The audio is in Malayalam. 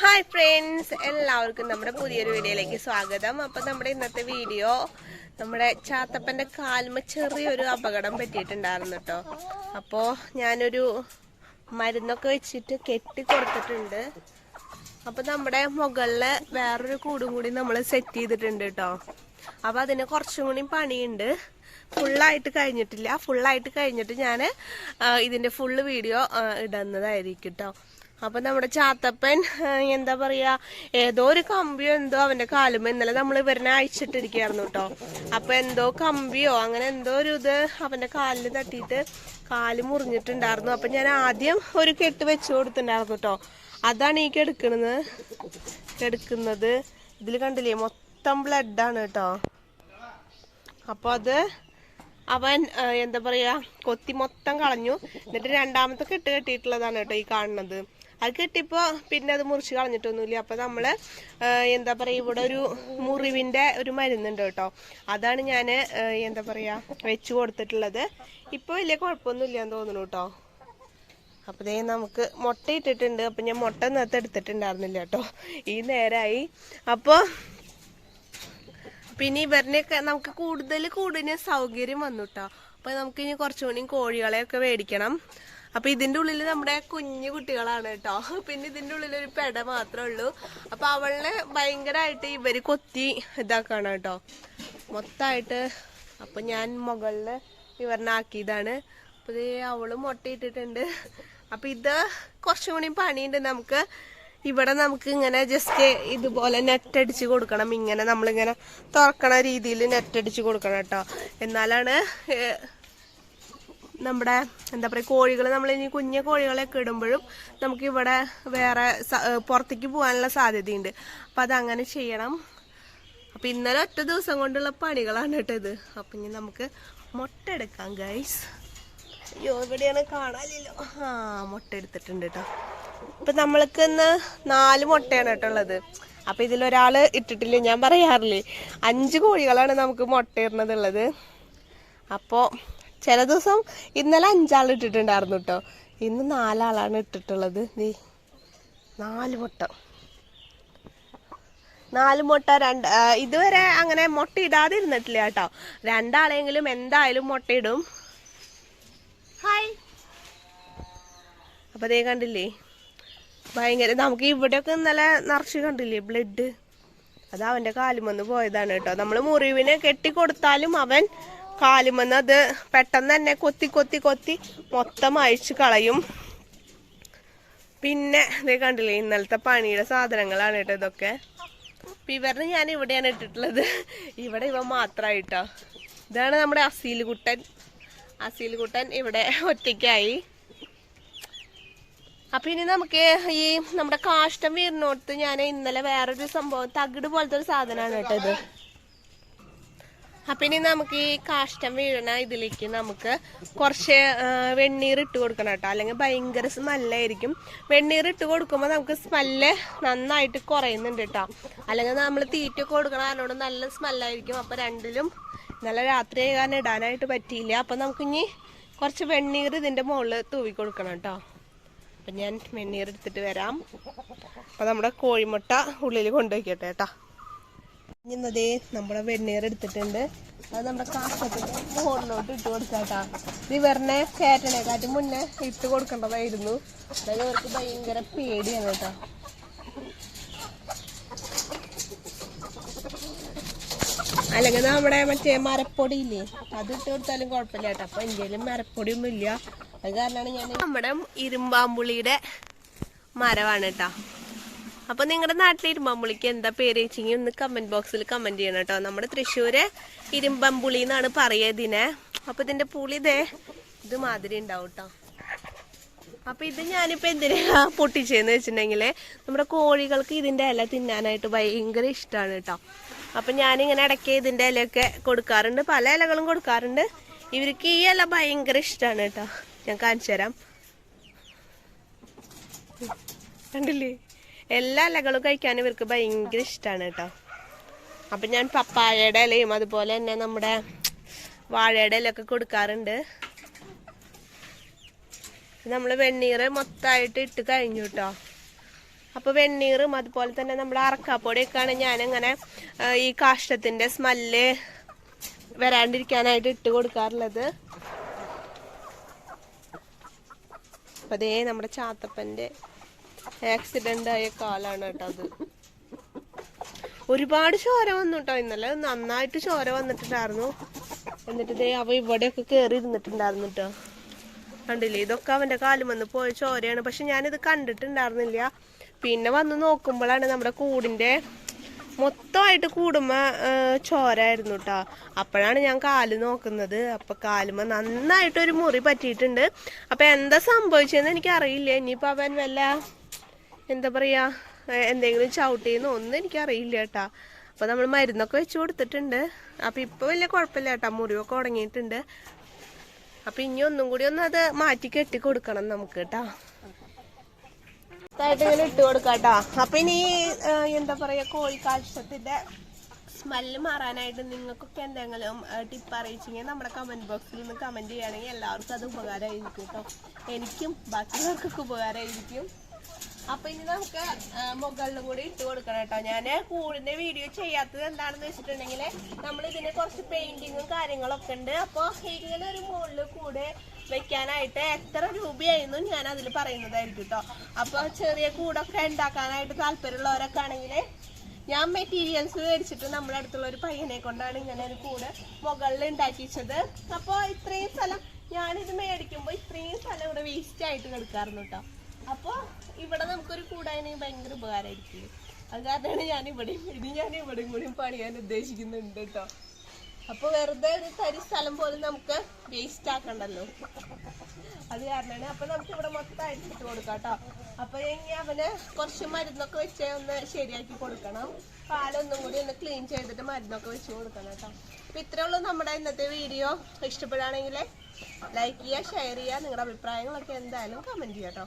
ഹായ് ഫ്രണ്ട്സ് എല്ലാവർക്കും നമ്മുടെ പുതിയൊരു വീഡിയോയിലേക്ക് സ്വാഗതം. അപ്പം നമ്മുടെ ഇന്നത്തെ വീഡിയോ നമ്മുടെ ചാത്തപ്പന്റെ കാൽമ ചെറിയൊരു അപകടം പറ്റിയിട്ടുണ്ടായിരുന്നു കേട്ടോ. അപ്പോൾ ഞാനൊരു മരുന്നൊക്കെ വെച്ചിട്ട് കെട്ടി കൊടുത്തിട്ടുണ്ട്. അപ്പോൾ നമ്മുടെ മുകളിൽ വേറൊരു കൂടും കൂടി നമ്മൾ സെറ്റ് ചെയ്തിട്ടുണ്ട് കേട്ടോ. അപ്പോൾ അതിന് കുറച്ചും കൂടി പണിയുണ്ട്. ഫുള്ളായിട്ട് കഴിഞ്ഞിട്ടില്ല. ഫുള്ളായിട്ട് കഴിഞ്ഞിട്ട് ഞാൻ ഇതിന്റെ ഫുള്ള് വീഡിയോ ഇടുന്നതായിരിക്കും കേട്ടോ. അപ്പൊ നമ്മുടെ ചാത്തപ്പൻ എന്താ പറയാ ഏതോ ഒരു കമ്പിയോ എന്തോ അവന്റെ കാലും ഇന്നലെ നമ്മൾ ഇവരനെ അയച്ചിട്ടിരിക്കുകയായിരുന്നു കേട്ടോ. അപ്പൊ എന്തോ കമ്പിയോ അങ്ങനെ എന്തോ ഒരു ഇത് അവന്റെ കാലിൽ തട്ടിയിട്ട് കാൽ മുറിഞ്ഞിട്ടുണ്ടായിരുന്നു. അപ്പൊ ഞാൻ ആദ്യം ഒരു കെട്ട് വെച്ച് കൊടുത്തിട്ടുണ്ടായിരുന്നു കേട്ടോ. അതാണ് ഈ കെടുക്കുന്നത് കെടുക്കുന്നത് ഇതിൽ കണ്ടില്ലേ മൊത്തം ബ്ലഡാണ് കേട്ടോ. അപ്പൊ അത് അവൻ എന്താ പറയാ കൊത്തി മൊത്തം കളഞ്ഞു. എന്നിട്ട് രണ്ടാമത്തെ കെട്ട് കെട്ടിയിട്ടുള്ളതാണ് കേട്ടോ ഈ കാണുന്നത്. അത് കിട്ടിയപ്പോൾ പിന്നെ അത് മുറിച്ച് കളഞ്ഞിട്ടൊന്നുമില്ല. അപ്പൊ നമ്മൾ ആ, എന്താ പറയാ ഇവിടെ ഒരു മുറിവിന്റെ ഒരു മരുന്നുണ്ട് കേട്ടോ. അതാണ് ഞാൻ എന്താ പറയാ വെച്ച് കൊടുത്തിട്ടുള്ളത്. ഇപ്പൊ വലിയ കുഴപ്പമൊന്നുമില്ല എന്ന് തോന്നുന്നു കേട്ടോ. അപ്പോൾ ദേ നമുക്ക് മുട്ട ഇട്ടിട്ടുണ്ട്. അപ്പൊ ഞാൻ മുട്ട നേരത്തെ എടുത്തിട്ടുണ്ടായിരുന്നില്ല കേട്ടോ. ഈ നേരായി. അപ്പോൾ പിന്നെ ഇവരിനെയൊക്കെ നമുക്ക് കൂടുതൽ കൂടുതൽ സൗകര്യം വന്നു കേട്ടോ. അപ്പൊ നമുക്ക് ഇനി കുറച്ചുകൂടി കോഴികളെയൊക്കെ മേടിക്കണം. അപ്പൊ ഇതിന്റെ ഉള്ളിൽ നമ്മുടെ കുഞ്ഞു കുട്ടികളാണ് കേട്ടോ. പിന്നെ ഇതിന്റെ ഉള്ളിൽ ഒരു പെട മാത്രമേ ഉള്ളൂ. അപ്പൊ അവളിനെ ഭയങ്കരമായിട്ട് ഇവർ കൊത്തി ഇതാക്കാണ് കേട്ടോ. മൊത്തമായിട്ട് അപ്പൊ ഞാൻ മുകളിൽ ഇവരനാക്കിയതാണ് അപ്പൊ ദേ അവൾ മുട്ടയിട്ടിട്ടുണ്ട്. അപ്പൊ ഇത് കുറച്ചും കൂടി പണിയുണ്ട് നമുക്ക്. ഇവിടെ നമുക്ക് ഇങ്ങനെ ജസ്റ്റ് ഇതുപോലെ നെറ്റ് അടിച്ച് കൊടുക്കണം. ഇങ്ങനെ നമ്മളിങ്ങനെ തുറക്കണ രീതിയിൽ നെറ്റ് അടിച്ച് കൊടുക്കണം കേട്ടോ. എന്നാലാണ് നമ്മുടെ എന്താ പറയുക കോഴികൾ നമ്മൾ ഇനി കുഞ്ഞ കോഴികളെയൊക്കെ ഇടുമ്പോഴും നമുക്ക് ഇവിടെ വേറെ പുറത്തേക്ക് പോകാനുള്ള സാധ്യതയുണ്ട്. അപ്പം അതങ്ങനെ ചെയ്യണം. അപ്പം ഇന്നലെ ഒറ്റ ദിവസം കൊണ്ടുള്ള പണികളാണ് കേട്ടോ ഇത്. അപ്പം ഇനി നമുക്ക് മുട്ട എടുക്കാം ഗൈസ് അയ്യോ ഇവിടെയാണ് കാണാനില്ലോ ആ മുട്ട എടുത്തിട്ടുണ്ട് കേട്ടോ. ഇപ്പം നമ്മൾക്ക് ഇന്ന് നാല് മുട്ടയാണ് കേട്ടോ ഉള്ളത്. അപ്പം ഇതിലൊരാൾ ഇട്ടിട്ടില്ല? ഞാൻ പറയാറില്ലേ? അഞ്ച് കോഴികളാണ് നമുക്ക് മുട്ട ഇടുന്നത് ഉള്ളത്. അപ്പോ ചില ദിവസം ഇന്നലെ അഞ്ചാൾ ഇട്ടിട്ടുണ്ടായിരുന്നു കേട്ടോ ഇന്ന് നാലാളാണ് ഇട്ടിട്ടുള്ളത്. നീ നാല് മുട്ട. നാല് മുട്ട രണ്ട് ഇതുവരെ അങ്ങനെ മുട്ട ഇടാതെ ഇരുന്നിട്ടില്ല കേട്ടോ രണ്ടാളെങ്കിലും എന്തായാലും മുട്ടയിടും ഹായ് അപ്പൊ ദേ കണ്ടില്ലേ? ഭയങ്കര നമുക്ക് ഇവിടെയൊക്കെ ഇന്നലെ നിറച്ച് കണ്ടില്ലേ ബ്ലഡ് അത് അവന്റെ കാലുമെന്ന് പോയതാണ് കേട്ടോ നമ്മൾ മുറിവിനെ കെട്ടിക്കൊടുത്താലും അവൻ കാലുമെന്ന് അത് പെട്ടെന്ന് തന്നെ കൊത്തി കൊത്തി കൊത്തി മൊത്തം അഴിച്ചു കളയും. പിന്നെ ഇതേ കണ്ടില്ലേ ഇന്നലത്തെ പണിയുടെ സാധനങ്ങളാണ് കേട്ടോ ഇതൊക്കെ. ഇവരുടെ ഞാൻ ഇവിടെയാണ് ഇട്ടിട്ടുള്ളത്. ഇവിടെ ഇവ മാത്രമായിട്ടോ ഇതാണ് നമ്മുടെ അസീൽ കുട്ടൻ. അസീൽ കുട്ടൻ ഇവിടെ ഒറ്റയ്ക്കായി. അപ്പൊ ഇനി നമുക്ക് ഈ നമ്മുടെ കാഷ്ടം വീറിനോട്ട് ഞാൻ ഇന്നലെ വേറൊരു സംഭവം തകിട് പോലത്തെ ഒരു സാധനമാണ് കേട്ടോ ഇത്. അപ്പൊ ഇനി നമുക്ക് ഈ കാഷ്ടം വീഴണ ഇതിലേക്ക് നമുക്ക് കുറച്ച് വെണ്ണീർ ഇട്ട് കൊടുക്കണം കേട്ടോ. അല്ലെങ്കിൽ ഭയങ്കര സ്മെല്ലായിരിക്കും. വെണ്ണീർ ഇട്ട് കൊടുക്കുമ്പോൾ നമുക്ക് സ്മെല്ല് നന്നായിട്ട് കുറയുന്നുണ്ട് കേട്ടോ. അല്ലെങ്കിൽ നമ്മൾ തീറ്റ കൊടുക്കണ അതിനോട് നല്ല സ്മെല്ലായിരിക്കും. അപ്പൊ രണ്ടിലും നല്ല രാത്രി കാരണം ഇടാനായിട്ട് പറ്റിയില്ല. അപ്പൊ നമുക്കിനി കുറച്ച് വെണ്ണീർ ഇതിന്റെ മുകളിൽ തൂവി കൊടുക്കണം കേട്ടോ. അപ്പൊ ഞാൻ വെണ്ണീർ എടുത്തിട്ട് വരാം. അപ്പൊ നമ്മുടെ കോഴിമുട്ട ഉള്ളിൽ കൊണ്ടുവയ്ക്കട്ടെ കേട്ടാ. ഇന്നതേ നമ്മുടെ വെണ്ണീർ എടുത്തിട്ടുണ്ട്. അത് നമ്മുടെ കാഷ്ടത്തിന്റെ മുകളിലോട്ട് ഇട്ട് കൊടുക്കാട്ടാ. ഇത് ഇവറിനെ കയറ്റണേക്കാട്ടും മുന്നേ ഇട്ട് കൊടുക്കേണ്ടതായിരുന്നു. അതായത് അവർക്ക് ഭയങ്കര പേടിയാണ് കേട്ടോ. അല്ലെങ്കിൽ നമ്മുടെ മറ്റേ മരപ്പൊടി ഇല്ലേ? അത് ഇട്ട് കൊടുത്താലും കുഴപ്പമില്ല കേട്ടോ. അപ്പൊ എന്തെങ്കിലും മരപ്പൊടി ഒന്നും ഇല്ല അത് കാരണമാണ് ഞാൻ നമ്മുടെ ഇരുമ്പാമ്പുളിയുടെ മരമാണ് കേട്ടോ. അപ്പൊ നിങ്ങളുടെ നാട്ടിലെ ഇരുമ്പമ്പുളിക്ക് എന്താ പേര് വെച്ചെങ്കിൽ ഒന്ന് കമന്റ് ബോക്സിൽ കമന്റ് ചെയ്യണം കേട്ടോ. നമ്മുടെ തൃശ്ശൂര് ഇരുമ്പമ്പുളി എന്നാണ് പറയുക ഇതിനെ. അപ്പൊ ഇതിന്റെ പുളി ഇതേ ഇത് മാതിരി ഉണ്ടാവും കേട്ടോ അപ്പൊ ഇത് ഞാനിപ്പോ എന്തിനാ പൊട്ടിച്ചെന്ന് വെച്ചിട്ടുണ്ടെങ്കിൽ നമ്മുടെ കോഴികൾക്ക് ഇതിന്റെ ഇല തിന്നാനായിട്ട് ഭയങ്കര ഇഷ്ടമാണ് കേട്ടോ അപ്പൊ ഞാനിങ്ങനെ ഇടയ്ക്ക് ഇതിന്റെ ഇലയൊക്കെ കൊടുക്കാറുണ്ട്. പല ഇലകളും കൊടുക്കാറുണ്ട്. ഇവർക്ക് ഈ ഇല ഭയങ്കര ഇഷ്ടമാണ് കേട്ടോ ഞാൻ കാണിച്ചു തരാം. കണ്ടില്ലേ? എല്ലാ ഇലകളും കഴിക്കാൻ ഇവർക്ക് ഭയങ്കര ഇഷ്ടമാണ് കേട്ടോ. അപ്പം ഞാൻ പപ്പായയുടെ ഇലയും അതുപോലെ തന്നെ നമ്മുടെ വാഴയുടെ ഇലയൊക്കെ കൊടുക്കാറുണ്ട്. നമ്മൾ വെണ്ണീർ മൊത്തമായിട്ട് ഇട്ട് കഴിഞ്ഞു കേട്ടോ. അപ്പോൾ വെണ്ണീറും അതുപോലെ തന്നെ നമ്മൾ അറക്കാപ്പൊടിയൊക്കെയാണ് ഞാനിങ്ങനെ ഈ കാഷ്ടത്തിന്റെ സ്മെല്ല് വരാണ്ടിരിക്കാനായിട്ട് ഇട്ട് കൊടുക്കാറുള്ളത്. അപ്പോൾ അതേ നമ്മുടെ ചാത്തപ്പന്റെ ആക്സിഡന്റ് ആയ കാലാണ് കേട്ടോ അത്. ഒരുപാട് ചോര വന്നു കേട്ടോ ഇന്നലെ നന്നായിട്ട് ചോര വന്നിട്ടുണ്ടായിരുന്നു. എന്നിട്ട് ദേ അവ ഇവിടെയൊക്കെ കേറി ഇരുന്നിട്ടുണ്ടായിരുന്നു കേട്ടോ. കണ്ടില്ലേ? ഇതൊക്കെ അവന്റെ കാലും വന്ന് പോയ ചോരയാണ്. പക്ഷെ ഞാനിത് കണ്ടിട്ടുണ്ടായിരുന്നില്ല. പിന്നെ വന്ന് നോക്കുമ്പോഴാണ് നമ്മുടെ കൂടിന്റെ മൊത്തമായിട്ട് കൂടുമ്പ ചോരായിരുന്നു കേട്ടോ അപ്പോഴാണ് ഞാൻ കാൽ നോക്കുന്നത്. അപ്പൊ കാലുമ്പ നന്നായിട്ട് ഒരു മുറി പറ്റിയിട്ടുണ്ട്. അപ്പൊ എന്താ സംഭവിച്ചതെന്ന് എനിക്ക് അറിയില്ല ഇനിയിപ്പോ അവൻ വല്ല എന്താ പറയാ എന്തെങ്കിലും എന്തെങ്കിലും ചവിട്ടിയെന്നോ ഒന്നും എനിക്കറിയില്ല കേട്ടാ അപ്പൊ നമ്മൾ മരുന്നൊക്കെ വെച്ച് കൊടുത്തിട്ടുണ്ട്. അപ്പൊ ഇപ്പൊ വലിയ കുഴപ്പമില്ല കേട്ടാ മുറിവൊക്കെ ഉടങ്ങിയിട്ടുണ്ട് അപ്പൊ ഇനി ഒന്നും കൂടി ഒന്ന് അത് മാറ്റി കെട്ടി കൊടുക്കണം നമുക്ക് കേട്ടാ ഇതായിട്ട് ഇങ്ങനെ ഇട്ട് കൊടുക്കാട്ടോ. അപ്പൊ ഇനി എന്താ പറയാ കോഴിക്കാഷ്ടത്തിന്റെ സ്മെല്ല് മാറാനായിട്ട് നിങ്ങൾക്കൊക്കെ എന്തെങ്കിലും ടിപ്പ് അറിയിച്ചെങ്കിൽ നമ്മുടെ കമന്റ് ബോക്സിൽ നിന്ന് കമന്റ് ചെയ്യുകയാണെങ്കിൽ എല്ലാവർക്കും അത് ഉപകാരമായിരിക്കും കേട്ടോ. എനിക്കും ബാക്കിയുള്ളവർക്കൊക്കെ ഉപകാരമായിരിക്കും. അപ്പൊ ഇനി നമുക്ക് മുകളിലും കൂടി ഇട്ട് കൊടുക്കണം കേട്ടോ. ഞാൻ കൂടിന്റെ വീഡിയോ ചെയ്യാത്തത് എന്താണെന്ന് വെച്ചിട്ടുണ്ടെങ്കിൽ നമ്മൾ ഇതിന് കുറച്ച് പെയിന്റിങ്ങും കാര്യങ്ങളൊക്കെ ഉണ്ട്. അപ്പൊ ഇങ്ങനെ ഒരു മുകളിൽ കൂടെ വെക്കാനായിട്ട് എത്ര രൂപയായിരുന്നു ഞാൻ അതിൽ പറയുന്നതായിരിക്കും കേട്ടോ അപ്പൊ ചെറിയ കൂടൊക്കെ ഉണ്ടാക്കാനായിട്ട് താല്പര്യമുള്ളവരൊക്കെ ആണെങ്കിൽ ഞാൻ മെറ്റീരിയൽസ് മേടിച്ചിട്ട് നമ്മുടെ അടുത്തുള്ള ഒരു പയ്യനെ കൊണ്ടാണ് ഇങ്ങനെ ഒരു കൂട് മുകളിൽ ഉണ്ടാക്കിച്ചത്. അപ്പോൾ ഇത്രയും സ്ഥലം ഞാനിത് മേടിക്കുമ്പോൾ ഇത്രയും സ്ഥലം ഇവിടെ വേസ്റ്റ് ആയിട്ട് കിടക്കാറുണ്ട് കേട്ടോ അപ്പോൾ ഇവിടെ നമുക്കൊരു കൂടായതിന് ഭയങ്കര ഉപകാരമായിരിക്കും അത് കാരണമാണ് ഞാൻ ഇവിടെയും ഇനി ഞാൻ ഇവിടെയും കൂടി പണിയാൻ ഉദ്ദേശിക്കുന്നുണ്ട് കേട്ടോ. അപ്പൊ വെറുതെ ഒരു തരി സ്ഥലം പോലും നമുക്ക് വേസ്റ്റ് ആക്കണ്ടല്ലോ. അത് കാരണമാണ്. അപ്പൊ നമുക്ക് ഇവിടെ മൊത്തം അരിച്ചിട്ട് കൊടുക്കാം കേട്ടോ. അപ്പൊ ഇനി അവന് കുറച്ച് മരുന്നൊക്കെ വെച്ച് ഒന്ന് ശരിയാക്കി കൊടുക്കണം. പാലൊന്നും കൂടി ഒന്ന് ക്ലീൻ ചെയ്തിട്ട് മരുന്നൊക്കെ വെച്ച് കൊടുക്കണം കേട്ടോ. അപ്പൊ ഇത്രയേ ഉള്ളൂ നമ്മുടെ ഇന്നത്തെ വീഡിയോ. ഇഷ്ടപ്പെടുകയാണെങ്കിൽ ലൈക്ക് ചെയ്യുക ഷെയർ ചെയ്യുക. നിങ്ങളുടെ അഭിപ്രായങ്ങളൊക്കെ എന്തായാലും കമന്റ് ചെയ്യാം കേട്ടോ.